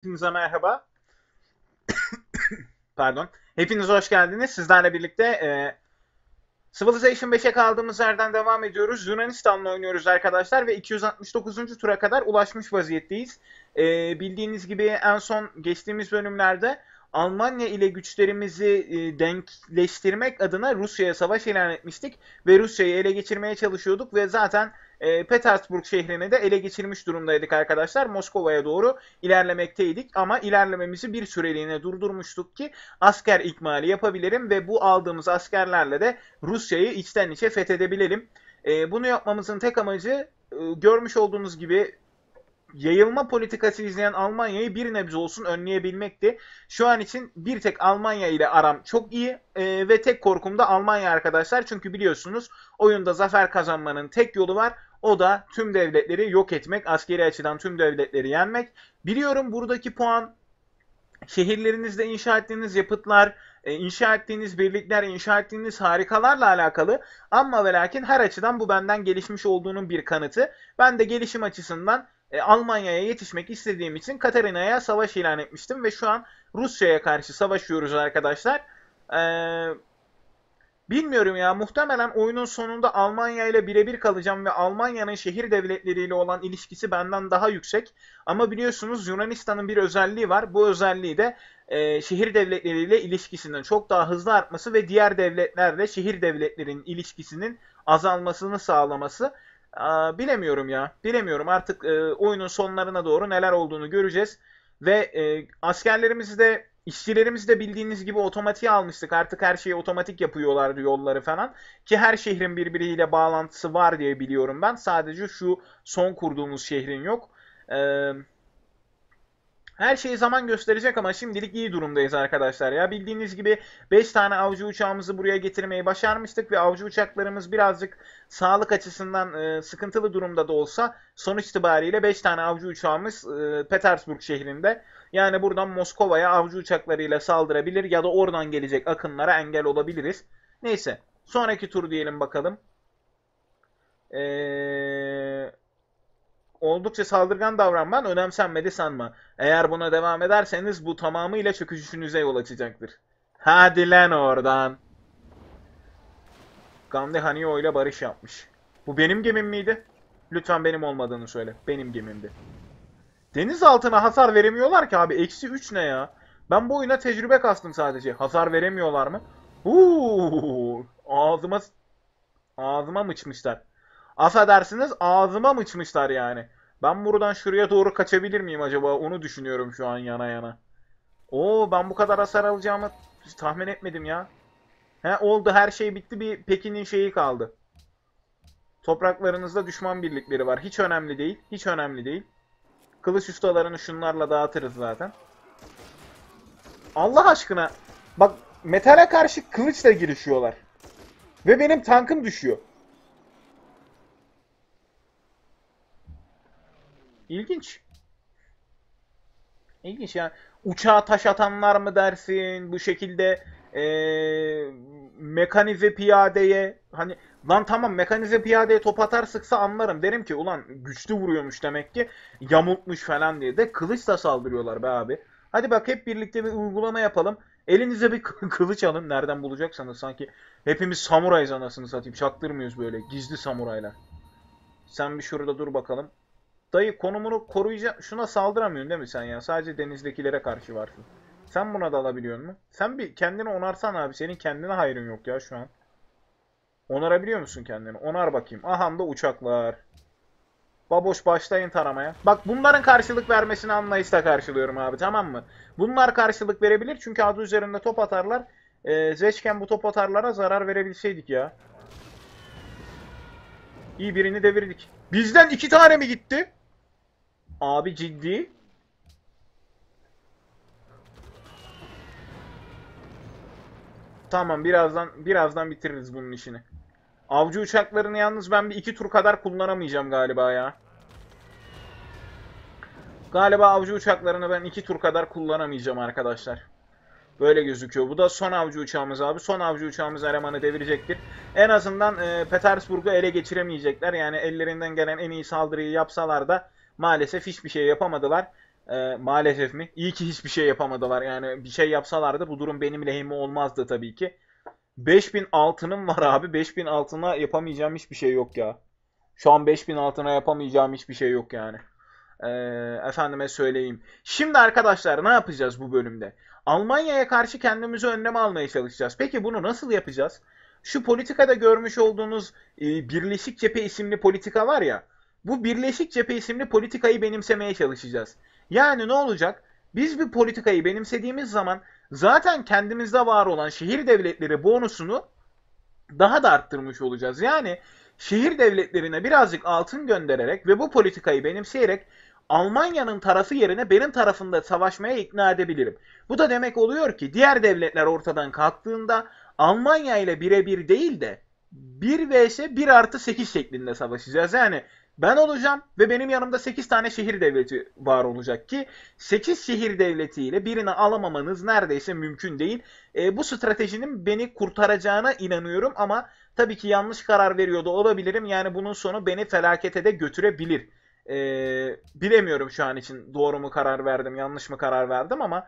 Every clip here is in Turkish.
Hepinize merhaba. Pardon. Hepiniz hoş geldiniz. Sizlerle birlikte e, Civilization 5'e kaldığımız yerden devam ediyoruz. Yunanistan'la oynuyoruz arkadaşlar ve 269. tura kadar ulaşmış vaziyetteyiz. E, bildiğiniz gibi en son geçtiğimiz bölümlerde Almanya ile güçlerimizi e, denkleştirmek adına Rusya'ya savaş ilan etmiştik ve Rusya'yı ele geçirmeye çalışıyorduk ve zaten e, Petersburg şehrini de ele geçirmiş durumdaydık arkadaşlar. Moskova'ya doğru ilerlemekteydik ama ilerlememizi bir süreliğine durdurmuştuk ki asker ikmali yapabilirim ve bu aldığımız askerlerle de Rusya'yı içten içe fethedebilelim. E, bunu yapmamızın tek amacı e, görmüş olduğunuz gibi yayılma politikası izleyen Almanya'yı bir nebze olsun önleyebilmekti. Şu an için bir tek Almanya ile aram çok iyi e, ve tek korkum da Almanya arkadaşlar. Çünkü biliyorsunuz oyunda zafer kazanmanın tek yolu var. O da tüm devletleri yok etmek, askeri açıdan tüm devletleri yenmek. Biliyorum buradaki puan şehirlerinizde inşa ettiğiniz yapıtlar, e, inşa ettiğiniz birlikler, inşa ettiğiniz harikalarla alakalı. Ama ve lakin her açıdan bu benden gelişmiş olduğunun bir kanıtı. Ben de gelişim açısından e, Almanya'ya yetişmek istediğim için Katarina'ya savaş ilan etmiştim ve şu an Rusya'ya karşı savaşıyoruz arkadaşlar. Eee Bilmiyorum ya muhtemelen oyunun sonunda Almanya ile birebir kalacağım ve Almanya'nın şehir devletleriyle olan ilişkisi benden daha yüksek. Ama biliyorsunuz Yunanistan'ın bir özelliği var. Bu özelliği de e, şehir devletleriyle ilişkisinin çok daha hızlı artması ve diğer devletlerle şehir devletlerin ilişkisinin azalmasını sağlaması. Aa, bilemiyorum ya. Bilemiyorum. Artık e, oyunun sonlarına doğru neler olduğunu göreceğiz. Ve e, askerlerimizi de işçilerimizi de bildiğiniz gibi otomatiğe almıştık. Artık her şeyi otomatik yapıyorlardı yolları falan. Ki her şehrin birbiriyle bağlantısı var diye biliyorum ben. Sadece şu son kurduğumuz şehrin yok. Eee her şeyi zaman gösterecek ama şimdilik iyi durumdayız arkadaşlar ya. Bildiğiniz gibi 5 tane avcı uçağımızı buraya getirmeyi başarmıştık ve avcı uçaklarımız birazcık sağlık açısından e, sıkıntılı durumda da olsa sonuç itibariyle 5 tane avcı uçağımız e, Petersburg şehrinde. Yani buradan Moskova'ya avcı uçaklarıyla saldırabilir ya da oradan gelecek akınlara engel olabiliriz. Neyse sonraki tur diyelim bakalım. Eee oldukça saldırgan davranman önemsenmedi sanma. Eğer buna devam ederseniz bu tamamıyla çöküşünüze yol açacaktır. Hadi lan oradan. Gandhi Hanio ile barış yapmış. Bu benim gemim miydi? Lütfen benim olmadığını söyle. Benim gemimdi. Deniz altına hasar veremiyorlar ki abi. Eksi 3 ne ya? Ben bu oyuna tecrübe kastım sadece. Hasar veremiyorlar mı? Uuu, ağzıma ağzıma mıçmışlar. Affedersiniz ağzıma mıçmışlar yani. Ben buradan şuraya doğru kaçabilir miyim acaba? Onu düşünüyorum şu an yana yana. Oo ben bu kadar hasar alacağımı tahmin etmedim ya. He oldu her şey bitti bir Pekin'in şeyi kaldı. Topraklarınızda düşman birlikleri var. Hiç önemli değil. Hiç önemli değil. Kılıç ustalarını şunlarla dağıtırız zaten. Allah aşkına. Bak metale karşı kılıçla girişiyorlar. Ve benim tankım düşüyor. İlginç. İlginç yani. Uçağa taş atanlar mı dersin? Bu şekilde ee, mekanize piyadeye hani lan tamam mekanize piyadeye top atar sıksa anlarım. Derim ki ulan güçlü vuruyormuş demek ki yamultmuş falan diye de kılıçla saldırıyorlar be abi. Hadi bak hep birlikte bir uygulama yapalım. Elinize bir kılıç alın. Nereden bulacaksanız sanki hepimiz samurayız anasını satayım. Çaktırmıyoruz böyle gizli samuraylar. Sen bir şurada dur bakalım. Dayı konumunu koruyacak. Şuna saldıramıyorsun değil mi sen ya? Sadece denizdekilere karşı varsın. Sen buna da alabiliyor musun? Sen bir kendini onarsan abi. Senin kendine hayrın yok ya şu an. Onarabiliyor musun kendini? Onar bakayım. Aha da uçaklar. Baboş başlayın taramaya. Bak bunların karşılık vermesini anlayışla karşılıyorum abi tamam mı? Bunlar karşılık verebilir çünkü adı üzerinde top atarlar. Ee, Zeçken bu top atarlara zarar verebilseydik ya. İyi birini devirdik. Bizden iki tane mi gitti? Abi ciddi. Tamam birazdan birazdan bitiririz bunun işini. Avcı uçaklarını yalnız ben bir iki tur kadar kullanamayacağım galiba ya. Galiba avcı uçaklarını ben iki tur kadar kullanamayacağım arkadaşlar. Böyle gözüküyor. Bu da son avcı uçağımız abi. Son avcı uçağımız elemanı devirecektir. En azından e, Petersburg'u ele geçiremeyecekler. Yani ellerinden gelen en iyi saldırıyı yapsalar da maalesef hiçbir şey yapamadılar. Ee, maalesef mi? İyi ki hiçbir şey yapamadılar. Yani bir şey yapsalardı bu durum benim lehime olmazdı tabii ki. 5000 altınım var abi. 5000 altına yapamayacağım hiçbir şey yok ya. Şu an 5000 altına yapamayacağım hiçbir şey yok yani. Ee, efendime söyleyeyim. Şimdi arkadaşlar ne yapacağız bu bölümde? Almanya'ya karşı kendimizi önlem almaya çalışacağız. Peki bunu nasıl yapacağız? Şu politikada görmüş olduğunuz e, Birleşik Cephe isimli politika var ya. Bu Birleşik Cephe isimli politikayı benimsemeye çalışacağız. Yani ne olacak? Biz bir politikayı benimsediğimiz zaman zaten kendimizde var olan şehir devletleri bonusunu daha da arttırmış olacağız. Yani şehir devletlerine birazcık altın göndererek ve bu politikayı benimseyerek Almanya'nın tarafı yerine benim tarafında savaşmaya ikna edebilirim. Bu da demek oluyor ki diğer devletler ortadan kalktığında Almanya ile birebir değil de 1 vs 1 artı 8 şeklinde savaşacağız. Yani ben olacağım ve benim yanımda 8 tane şehir devleti var olacak ki 8 şehir devletiyle birini alamamanız neredeyse mümkün değil. E, bu stratejinin beni kurtaracağına inanıyorum ama tabii ki yanlış karar veriyor da olabilirim. Yani bunun sonu beni felakete de götürebilir. E, bilemiyorum şu an için doğru mu karar verdim, yanlış mı karar verdim ama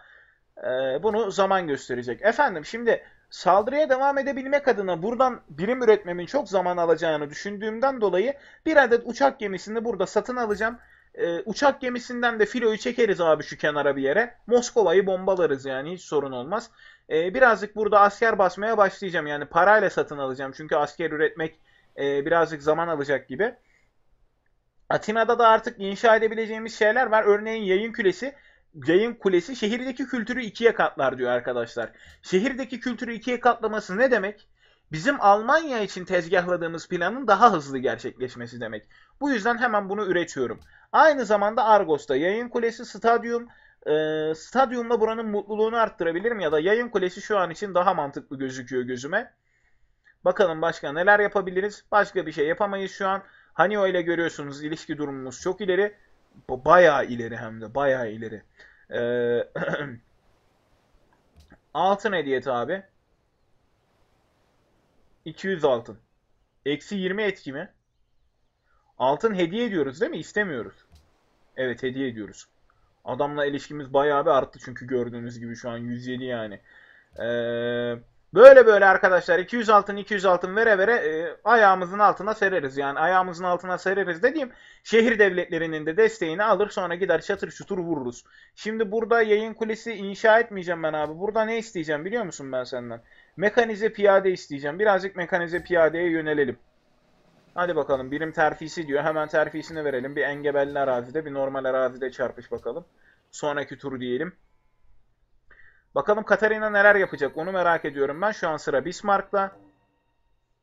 e, bunu zaman gösterecek. Efendim şimdi saldırıya devam edebilmek adına buradan birim üretmemin çok zaman alacağını düşündüğümden dolayı bir adet uçak gemisini burada satın alacağım. Ee, uçak gemisinden de filoyu çekeriz abi şu kenara bir yere. Moskova'yı bombalarız yani hiç sorun olmaz. Ee, birazcık burada asker basmaya başlayacağım. Yani parayla satın alacağım. Çünkü asker üretmek e, birazcık zaman alacak gibi. Atina'da da artık inşa edebileceğimiz şeyler var. Örneğin yayın kulesi yayın kulesi şehirdeki kültürü ikiye katlar diyor arkadaşlar. Şehirdeki kültürü ikiye katlaması ne demek? Bizim Almanya için tezgahladığımız planın daha hızlı gerçekleşmesi demek. Bu yüzden hemen bunu üretiyorum. Aynı zamanda Argos'ta yayın kulesi, stadyum, e, stadyumla buranın mutluluğunu arttırabilirim ya da yayın kulesi şu an için daha mantıklı gözüküyor gözüme. Bakalım başka neler yapabiliriz? Başka bir şey yapamayız şu an. Hani öyle görüyorsunuz ilişki durumumuz çok ileri. Bayağı ileri hem de bayağı ileri. Ee, altın hediyeti abi. 200 altın. Eksi 20 etki mi? Altın hediye ediyoruz değil mi? İstemiyoruz. Evet hediye ediyoruz. Adamla ilişkimiz bayağı bir arttı çünkü gördüğünüz gibi şu an 107 yani. Eee Böyle böyle arkadaşlar 200 altın 200 altın vere vere e, ayağımızın altına sereriz. Yani ayağımızın altına sereriz dediğim şehir devletlerinin de desteğini alır sonra gider çatır çutur vururuz. Şimdi burada yayın kulesi inşa etmeyeceğim ben abi. Burada ne isteyeceğim biliyor musun ben senden? Mekanize piyade isteyeceğim. Birazcık mekanize piyadeye yönelelim. Hadi bakalım birim terfisi diyor. Hemen terfisini verelim. Bir engebelli arazide bir normal arazide çarpış bakalım. Sonraki tur diyelim. Bakalım Katarina neler yapacak onu merak ediyorum ben. Şu an sıra Bismarck'ta.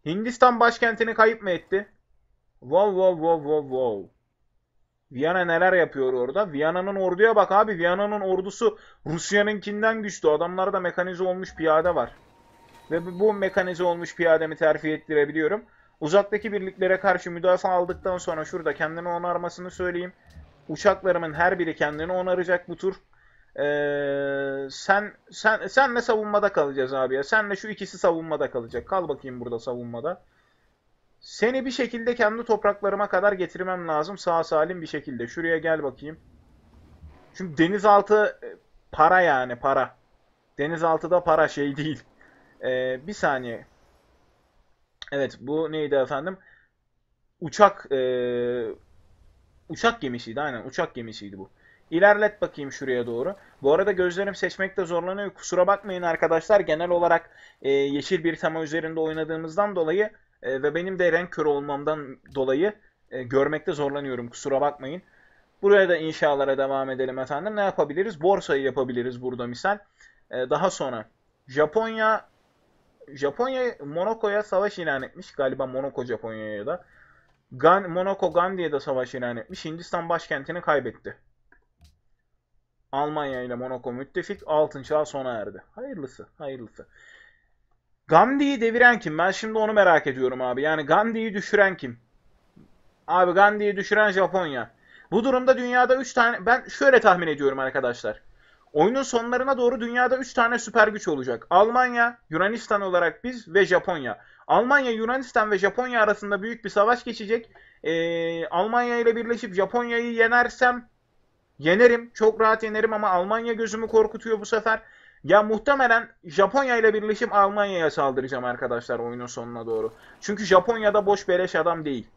Hindistan başkentini kayıp mı etti? Wow wow wow wow wow. Viyana neler yapıyor orada? Viyana'nın orduya bak abi. Viyana'nın ordusu Rusya'nınkinden güçlü. Adamlarda mekanize olmuş piyade var. Ve bu mekanize olmuş piyademi terfi ettirebiliyorum. Uzaktaki birliklere karşı müdafaa aldıktan sonra şurada kendini onarmasını söyleyeyim. Uçaklarımın her biri kendini onaracak bu tur. Ee, sen sen senle savunmada kalacağız abi ya. Senle şu ikisi savunmada kalacak. Kal bakayım burada savunmada. Seni bir şekilde kendi topraklarıma kadar getirmem lazım sağ salim bir şekilde. Şuraya gel bakayım. Çünkü denizaltı e, para yani para. Denizaltıda para şey değil. Ee, bir saniye. Evet bu neydi efendim? Uçak e, uçak gemisiydi aynen uçak gemisiydi bu. İlerlet bakayım şuraya doğru. Bu arada gözlerim seçmekte zorlanıyor. Kusura bakmayın arkadaşlar. Genel olarak e, yeşil bir tema üzerinde oynadığımızdan dolayı e, ve benim de renk körü olmamdan dolayı e, görmekte zorlanıyorum. Kusura bakmayın. Buraya da inşalara devam edelim efendim. Ne yapabiliriz? Borsayı yapabiliriz burada misal. E, daha sonra Japonya Japonya Monaco'ya savaş ilan etmiş. Galiba Monaco Japonya'ya da. Gan, Monaco Gandhi'ye de savaş ilan etmiş. Hindistan başkentini kaybetti. Almanya ile Monaco müttefik. Altın çağ sona erdi. Hayırlısı, hayırlısı. Gandhi'yi deviren kim? Ben şimdi onu merak ediyorum abi. Yani Gandhi'yi düşüren kim? Abi Gandhi'yi düşüren Japonya. Bu durumda dünyada 3 tane... Ben şöyle tahmin ediyorum arkadaşlar. Oyunun sonlarına doğru dünyada 3 tane süper güç olacak. Almanya, Yunanistan olarak biz ve Japonya. Almanya, Yunanistan ve Japonya arasında büyük bir savaş geçecek. Ee, Almanya ile birleşip Japonya'yı yenersem Yenerim. Çok rahat yenerim ama Almanya gözümü korkutuyor bu sefer. Ya muhtemelen Japonya ile birleşip Almanya'ya saldıracağım arkadaşlar oyunun sonuna doğru. Çünkü Japonya'da boş beleş adam değil.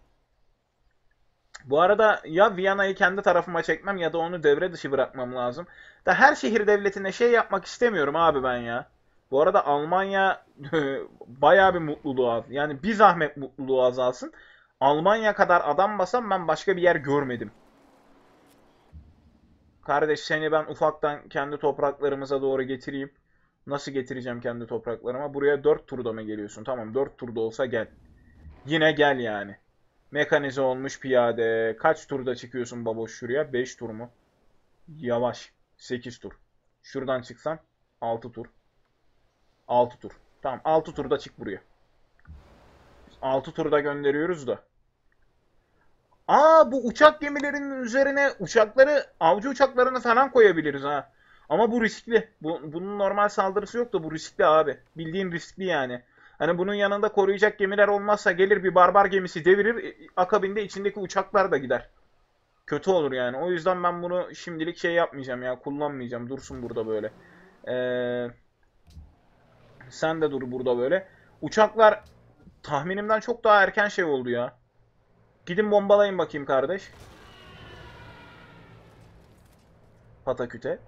Bu arada ya Viyana'yı kendi tarafıma çekmem ya da onu devre dışı bırakmam lazım. Da her şehir devletine şey yapmak istemiyorum abi ben ya. Bu arada Almanya bayağı bir mutluluğu az. Yani bir zahmet mutluluğu azalsın. Almanya kadar adam basam ben başka bir yer görmedim. Kardeş seni ben ufaktan kendi topraklarımıza doğru getireyim. Nasıl getireceğim kendi topraklarıma? Buraya 4 turda mı geliyorsun? Tamam 4 turda olsa gel. Yine gel yani. Mekanize olmuş piyade. Kaç turda çıkıyorsun baboş şuraya? 5 tur mu? Yavaş. 8 tur. Şuradan çıksan 6 tur. 6 tur. Tamam 6 turda çık buraya. 6 turda gönderiyoruz da. Aa bu uçak gemilerinin üzerine uçakları, avcı uçaklarını falan koyabiliriz ha. Ama bu riskli. Bu, bunun normal saldırısı yok da bu riskli abi. Bildiğin riskli yani. Hani bunun yanında koruyacak gemiler olmazsa gelir bir barbar gemisi devirir. e, Akabinde içindeki uçaklar da gider. Kötü olur yani. O yüzden ben bunu şimdilik şey yapmayacağım ya. Kullanmayacağım. Dursun burada böyle. Ee, sen de dur burada böyle. Uçaklar tahminimden çok daha erken şey oldu ya. Gidin bombalayın bakayım kardeş. Pataküte.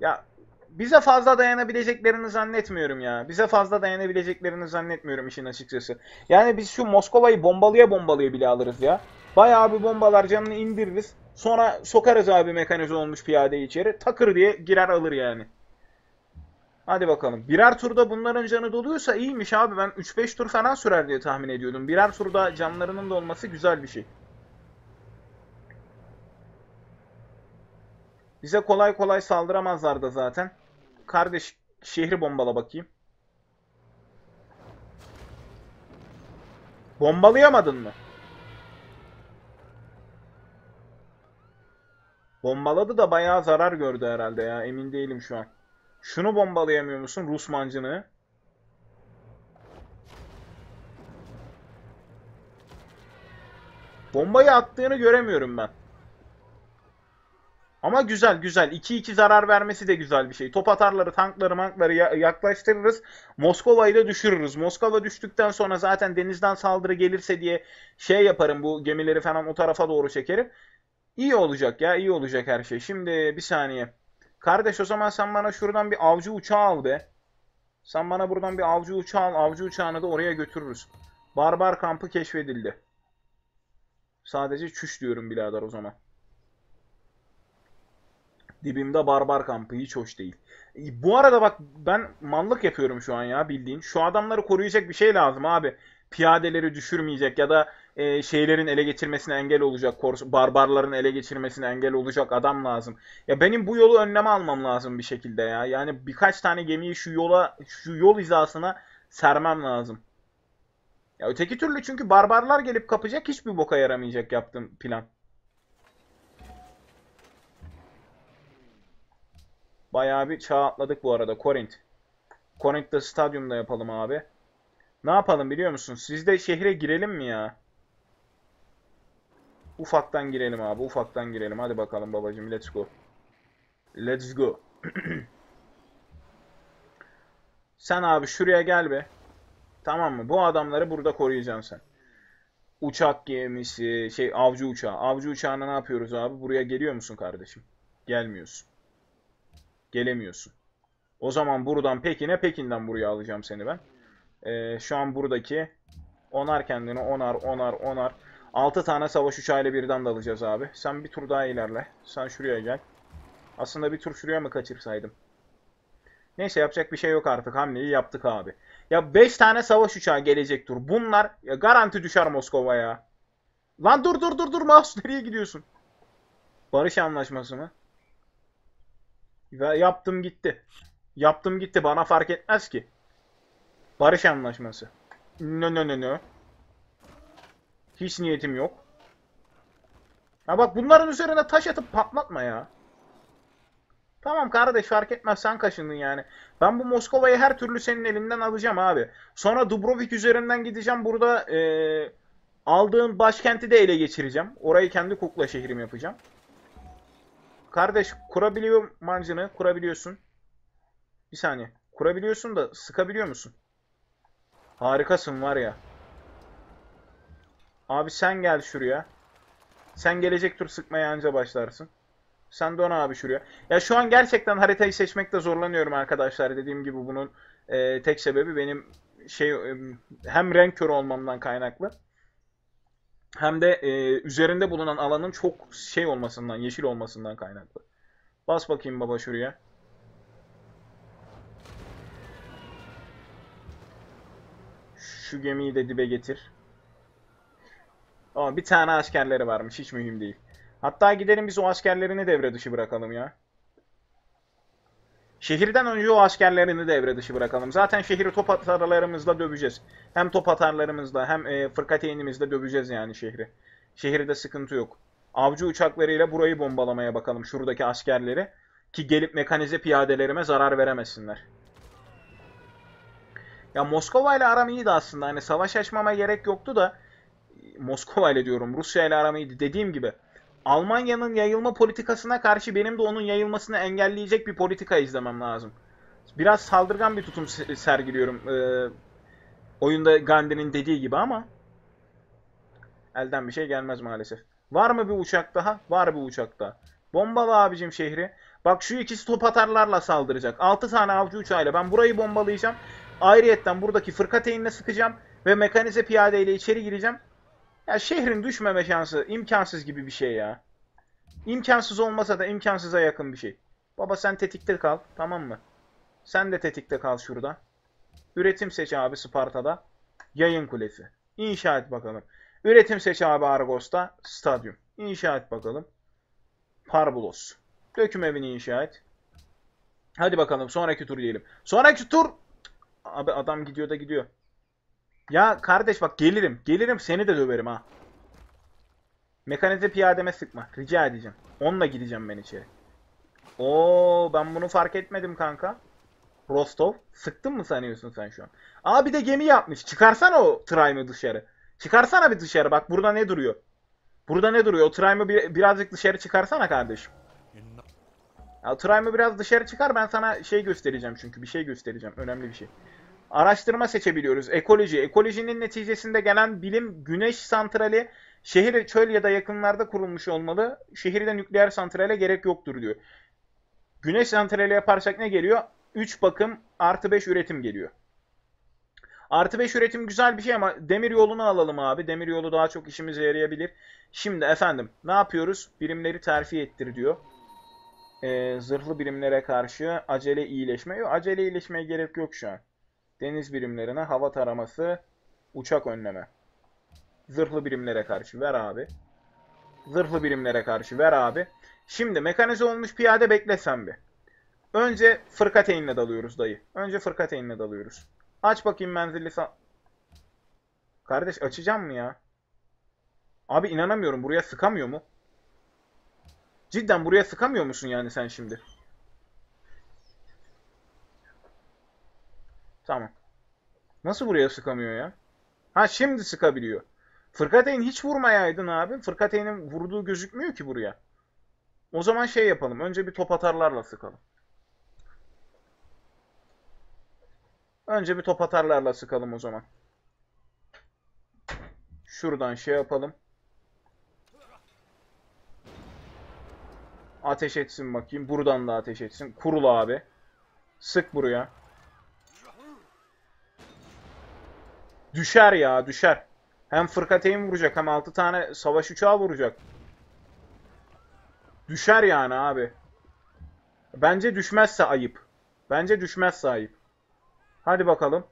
Ya bize fazla dayanabileceklerini zannetmiyorum ya. Bize fazla dayanabileceklerini zannetmiyorum işin açıkçası. Yani biz şu Moskova'yı bombalaya bombalaya bile alırız ya. Bayağı bir bombalar canını indiririz. Sonra sokarız abi mekanize olmuş piyadeyi içeri. Takır diye girer alır yani. Hadi bakalım. Birer turda bunların canı doluyorsa iyiymiş abi. Ben 3-5 tur falan sürer diye tahmin ediyordum. Birer turda canlarının dolması güzel bir şey. Bize kolay kolay saldıramazlar da zaten. Kardeş şehri bombala bakayım. Bombalayamadın mı? Bombaladı da bayağı zarar gördü herhalde ya. Emin değilim şu an. Şunu bombalayamıyor musun? Rus mancını. Bombayı attığını göremiyorum ben. Ama güzel güzel. 2-2 zarar vermesi de güzel bir şey. Top atarları, tankları, mankları ya- yaklaştırırız. Moskova'yı da düşürürüz. Moskova düştükten sonra zaten denizden saldırı gelirse diye şey yaparım. Bu gemileri falan o tarafa doğru çekerim. İyi olacak ya. iyi olacak her şey. Şimdi bir saniye. Kardeş o zaman sen bana şuradan bir avcı uçağı al be. Sen bana buradan bir avcı uçağı al. Avcı uçağını da oraya götürürüz. Barbar kampı keşfedildi. Sadece çüş diyorum birader o zaman. Dibimde barbar kampı hiç hoş değil. E, Bu arada bak ben mallık yapıyorum şu an ya bildiğin. Şu adamları koruyacak bir şey lazım abi. Piyadeleri düşürmeyecek ya da e, şeylerin ele geçirmesine engel olacak. Barbarların ele geçirmesine engel olacak adam lazım. Ya benim bu yolu önleme almam lazım bir şekilde ya. Yani birkaç tane gemiyi şu yola şu yol hizasına sermem lazım. Ya öteki türlü çünkü barbarlar gelip kapacak hiçbir boka yaramayacak yaptığım plan. Bayağı bir çağ atladık bu arada. Korint. Korint'te stadyumda yapalım abi. Ne yapalım biliyor musun? Siz de şehre girelim mi ya? Ufaktan girelim abi. Ufaktan girelim. Hadi bakalım babacığım. Let's go. Let's go. Sen abi şuraya gel be. Tamam mı? Bu adamları burada koruyacaksın sen. Uçak gemisi, şey avcı uçağı. Avcı uçağına ne yapıyoruz abi? Buraya geliyor musun kardeşim? Gelmiyorsun. Gelemiyorsun. O zaman buradan Pekin'e, Pekin'den buraya alacağım seni ben. Ee, şu an buradaki onar kendini, onar, onar, onar. 6 tane savaş uçağıyla birden de alacağız abi. Sen bir tur daha ilerle. Sen şuraya gel. Aslında bir tur şuraya mı kaçırsaydım? Neyse yapacak bir şey yok artık. Hamleyi yaptık abi. Ya 5 tane savaş uçağı gelecek tur. Bunlar ya garanti düşer Moskova'ya. Lan dur dur dur dur mouse nereye gidiyorsun? Barış anlaşması mı? Ve yaptım gitti. Yaptım gitti bana fark etmez ki. Barış anlaşması. No no no no. Hiç niyetim yok. Ha bak bunların üzerine taş atıp patlatma ya. Tamam kardeş fark etmez sen kaşındın yani. Ben bu Moskova'yı her türlü senin elinden alacağım abi. Sonra Dubrovnik üzerinden gideceğim burada eee, aldığın başkenti de ele geçireceğim. Orayı kendi kukla şehrim yapacağım. Kardeş kurabiliyor mancını. Kurabiliyorsun. Bir saniye. Kurabiliyorsun da sıkabiliyor musun? Harikasın var ya. Abi sen gel şuraya. Sen gelecek tur sıkmaya anca başlarsın. Sen dön abi şuraya. Ya şu an gerçekten haritayı seçmekte zorlanıyorum arkadaşlar. Dediğim gibi bunun e, tek sebebi benim şey e, hem renk körü olmamdan kaynaklı. Hem de e, üzerinde bulunan alanın çok şey olmasından, yeşil olmasından kaynaklı. Bas bakayım baba şuraya. Şu gemiyi de dibe getir. Ama bir tane askerleri varmış. Hiç mühim değil. Hatta gidelim biz o askerlerini devre dışı bırakalım ya. Şehirden önce o askerlerini devre dışı bırakalım. Zaten şehri top atarlarımızla döveceğiz. Hem top atarlarımızla hem e, fırkateynimizle döveceğiz yani şehri. Şehirde sıkıntı yok. Avcı uçaklarıyla burayı bombalamaya bakalım şuradaki askerleri. Ki gelip mekanize piyadelerime zarar veremesinler. Ya Moskova ile aram iyiydi aslında. Hani savaş açmama gerek yoktu da Moskova ile diyorum. Rusya ile aram iyiydi. Dediğim gibi Almanya'nın yayılma politikasına karşı benim de onun yayılmasını engelleyecek bir politika izlemem lazım. Biraz saldırgan bir tutum sergiliyorum. Ee, oyunda Gandhi'nin dediği gibi ama elden bir şey gelmez maalesef. Var mı bir uçak daha? Var bir uçak daha. Bombalı abicim şehri. Bak şu ikisi top atarlarla saldıracak. 6 tane avcı uçağıyla ben burayı bombalayacağım. Ayrıyetten buradaki fırkateynine sıkacağım ve mekanize piyadeyle içeri gireceğim. Ya şehrin düşmeme şansı imkansız gibi bir şey ya. İmkansız olmasa da imkansıza yakın bir şey. Baba sen tetikte kal tamam mı? Sen de tetikte kal şurada. Üretim seç abi Sparta'da. Yayın kulesi. İnşa et bakalım. Üretim seç abi Argos'ta. Stadyum. İnşa et bakalım. Parbulos. Döküm evini inşa et. Hadi bakalım sonraki tur diyelim. Sonraki tur... Abi adam gidiyor da gidiyor. Ya kardeş bak gelirim. Gelirim seni de döverim ha. Mekanize piyademe sıkma. Rica edeceğim. Onunla gideceğim ben içeri. Oo ben bunu fark etmedim kanka. Rostov. Sıktın mı sanıyorsun sen şu an? Aa bir de gemi yapmış. Çıkarsana o Trime'ı dışarı. Çıkarsana bir dışarı. Bak burada ne duruyor? Burada ne duruyor? O Trime'ı bir, birazcık dışarı çıkarsana kardeşim. Ya Trime'ı biraz dışarı çıkar. Ben sana şey göstereceğim çünkü. Bir şey göstereceğim. Önemli bir şey. Araştırma seçebiliyoruz. Ekoloji. Ekolojinin neticesinde gelen bilim güneş santrali şehir çöl ya da yakınlarda kurulmuş olmalı. Şehirde nükleer santrale gerek yoktur diyor. Güneş santrali yaparsak ne geliyor? 3 bakım artı 5 üretim geliyor. Artı 5 üretim güzel bir şey ama demir yolunu alalım abi. Demir yolu daha çok işimize yarayabilir. Şimdi efendim ne yapıyoruz? Birimleri terfi ettir diyor. Ee, zırhlı birimlere karşı acele iyileşme. Yok acele iyileşmeye gerek yok şu an. Deniz birimlerine hava taraması, uçak önleme. Zırhlı birimlere karşı ver abi. Zırhlı birimlere karşı ver abi. Şimdi mekanize olmuş piyade beklesem bir. Önce fırkateynle dalıyoruz dayı. Önce fırkateynle dalıyoruz. Aç bakayım menzilli sa... Kardeş açacağım mı ya? Abi inanamıyorum. Buraya sıkamıyor mu? Cidden buraya sıkamıyor musun yani sen şimdi? Tamam. Nasıl buraya sıkamıyor ya? Ha şimdi sıkabiliyor. Fırkateyn hiç vurmayaydın abi. Fırkateyn'in vurduğu gözükmüyor ki buraya. O zaman şey yapalım. Önce bir top atarlarla sıkalım. Önce bir top atarlarla sıkalım o zaman. Şuradan şey yapalım. Ateş etsin bakayım. Buradan da ateş etsin. Kurul abi. Sık buraya. Düşer ya düşer. Hem fırkateyn vuracak hem 6 tane savaş uçağı vuracak. Düşer yani abi. Bence düşmezse ayıp. Bence düşmezse ayıp. Hadi bakalım.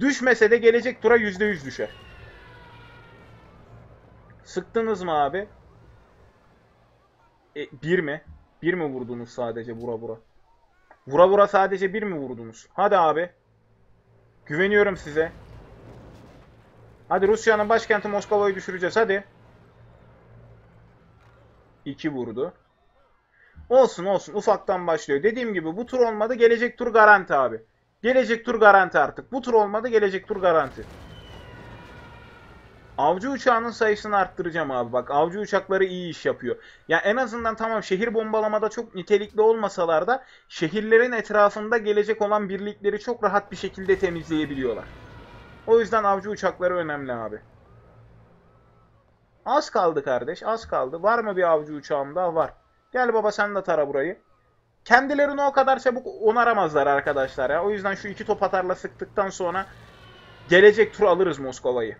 Düşmese de gelecek tura %100 düşer. Sıktınız mı abi? E, bir mi? Bir mi vurdunuz sadece vura vura? Vura vura sadece bir mi vurdunuz? Hadi abi. Güveniyorum size. Hadi Rusya'nın başkenti Moskova'yı düşüreceğiz hadi. 2 vurdu. Olsun olsun ufaktan başlıyor. Dediğim gibi bu tur olmadı gelecek tur garanti abi. Gelecek tur garanti artık. Bu tur olmadı gelecek tur garanti. Avcı uçağının sayısını arttıracağım abi. Bak avcı uçakları iyi iş yapıyor. Ya en azından tamam şehir bombalamada çok nitelikli olmasalar da şehirlerin etrafında gelecek olan birlikleri çok rahat bir şekilde temizleyebiliyorlar. O yüzden avcı uçakları önemli abi. Az kaldı kardeş, az kaldı. Var mı bir avcı uçağım daha? Var. Gel baba sen de tara burayı. Kendilerini o kadar çabuk onaramazlar arkadaşlar ya. O yüzden şu iki top atarla sıktıktan sonra gelecek tur alırız Moskova'yı.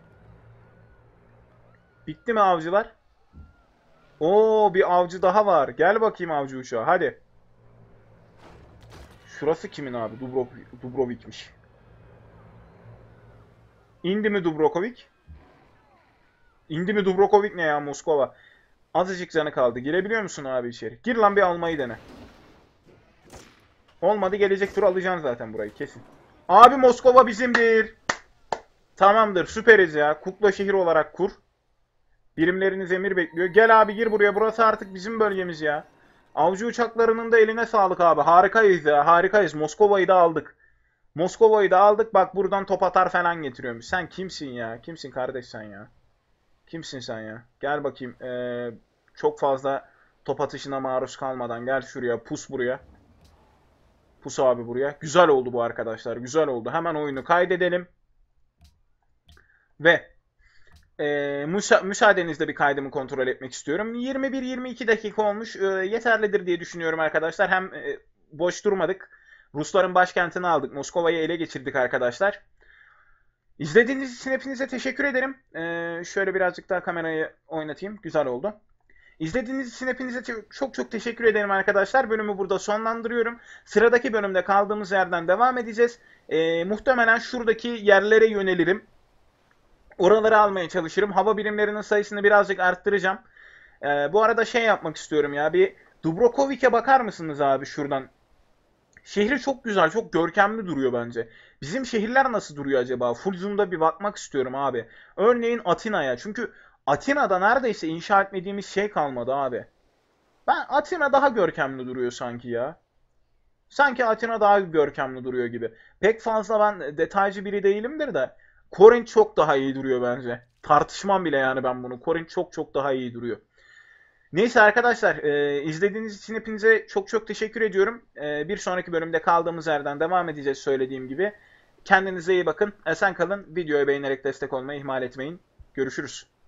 Bitti mi avcılar? Oo bir avcı daha var. Gel bakayım avcı uçağı. Hadi. Şurası kimin abi? Dubrov Dubrovnik'miş. İndi mi Dubrokovik? İndi mi Dubrokovik ne ya Moskova? Azıcık canı kaldı. Girebiliyor musun abi içeri? Gir lan bir almayı dene. Olmadı gelecek tur alacaksın zaten burayı kesin. Abi Moskova bizimdir. Tamamdır süperiz ya. Kukla şehir olarak kur. Birimleriniz emir bekliyor. Gel abi gir buraya. Burası artık bizim bölgemiz ya. Avcı uçaklarının da eline sağlık abi. Harikayız ya. Harikayız. Moskova'yı da aldık. Moskova'yı da aldık. Bak buradan top atar falan getiriyormuş. Sen kimsin ya? Kimsin kardeş sen ya? Kimsin sen ya? Gel bakayım. Ee, çok fazla top atışına maruz kalmadan gel şuraya. Pus buraya. Pus abi buraya. Güzel oldu bu arkadaşlar. Güzel oldu. Hemen oyunu kaydedelim. Ve e, müsa- müsaadenizle bir kaydımı kontrol etmek istiyorum. 21-22 dakika olmuş. E, yeterlidir diye düşünüyorum arkadaşlar. Hem e, boş durmadık. Rusların başkentini aldık. Moskova'yı ele geçirdik arkadaşlar. İzlediğiniz için hepinize teşekkür ederim. E, şöyle birazcık daha kamerayı oynatayım. Güzel oldu. İzlediğiniz için hepinize çok çok teşekkür ederim arkadaşlar. Bölümü burada sonlandırıyorum. Sıradaki bölümde kaldığımız yerden devam edeceğiz. E, muhtemelen şuradaki yerlere yönelirim. Oraları almaya çalışırım. Hava birimlerinin sayısını birazcık arttıracağım. Ee, bu arada şey yapmak istiyorum ya. Bir Dubrokovic'e bakar mısınız abi şuradan? Şehri çok güzel, çok görkemli duruyor bence. Bizim şehirler nasıl duruyor acaba? Full zoom'da bir bakmak istiyorum abi. Örneğin Atina'ya. Çünkü Atina'da neredeyse inşa etmediğimiz şey kalmadı abi. Ben Atina daha görkemli duruyor sanki ya. Sanki Atina daha görkemli duruyor gibi. Pek fazla ben detaycı biri değilimdir de Korint çok daha iyi duruyor bence. Tartışmam bile yani ben bunu. Korint çok çok daha iyi duruyor. Neyse arkadaşlar e, izlediğiniz için hepinize çok çok teşekkür ediyorum. E, bir sonraki bölümde kaldığımız yerden devam edeceğiz söylediğim gibi. Kendinize iyi bakın. Esen kalın. Videoyu beğenerek destek olmayı ihmal etmeyin. Görüşürüz.